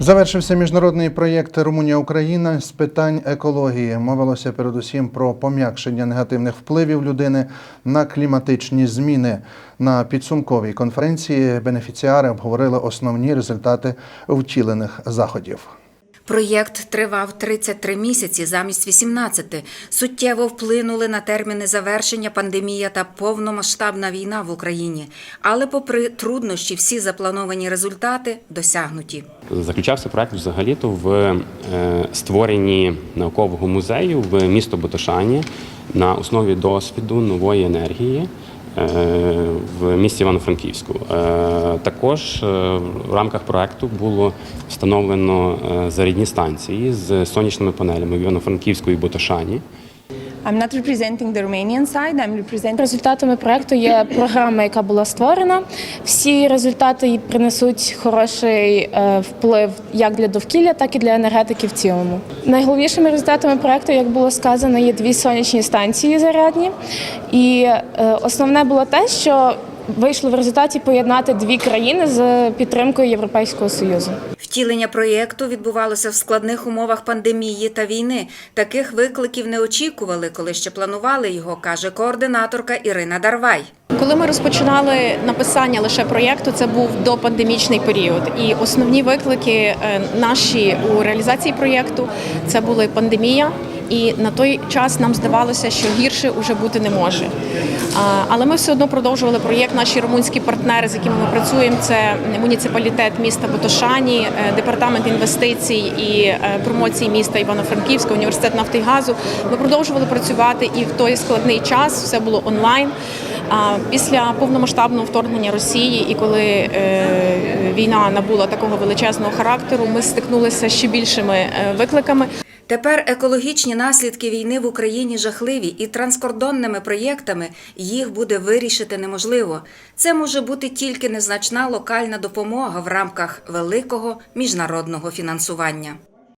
Завершився міжнародний проєкт Румунія Україна з питань екології. Мовилося передусім про пом'якшення негативних впливів людини на кліматичні зміни. На підсумковій конференції бенефіціари обговорили основні результати втілених заходів. Проєкт тривав 33 місяці замість 18. Суттєво вплинули на терміни завершення пандемія та повномасштабна війна в Україні. Але, попри труднощі, всі заплановані результати досягнуті. Заключався проект взагалі-то в е, створенні наукового музею в місто Ботошані на основі досвіду нової енергії. Е, В місті Івано-Франківську Е, також е, в рамках проекту було встановлено зарядні станції з сонячними панелями в Івано-Франківську і Ботошані. I'm not representing the Romanian side, I'm representing Результатами проекту є програма, яка була створена. Всі результати принесуть хороший е, вплив як для довкілля, так і для енергетики в цілому. Найголовнішими результатами проекту, як було сказано, є дві сонячні станції зарядні. І е, основне було те, що вийшло в результаті поєднати дві країни з підтримкою Європейського союзу. Втілення проєкту відбувалося в складних умовах пандемії та війни. Таких викликів не очікували, коли ще планували його, каже координаторка Ірина Дарвай. Коли ми розпочинали написання лише проєкту, це був допандемічний період. І основні виклики е, наші у реалізації проєкту це були пандемія. І на той час нам здавалося, що гірше уже бути не може. Але ми все одно продовжували проєкт. Наші румунські партнери, з якими ми працюємо, це муніципалітет міста Ботошані, е, департамент інвестицій і е, промоції міста Івано-Франківська, університет нафти і газу. Ми продовжували працювати і в той складний час все було онлайн. А після повномасштабного вторгнення Росії, і коли е, війна набула такого величезного характеру, ми стикнулися з ще більшими е, викликами. Тепер екологічні наслідки війни в Україні жахливі, і транскордонними проєктами їх буде вирішити неможливо. Це може бути тільки незначна локальна допомога в рамках великого міжнародного фінансування.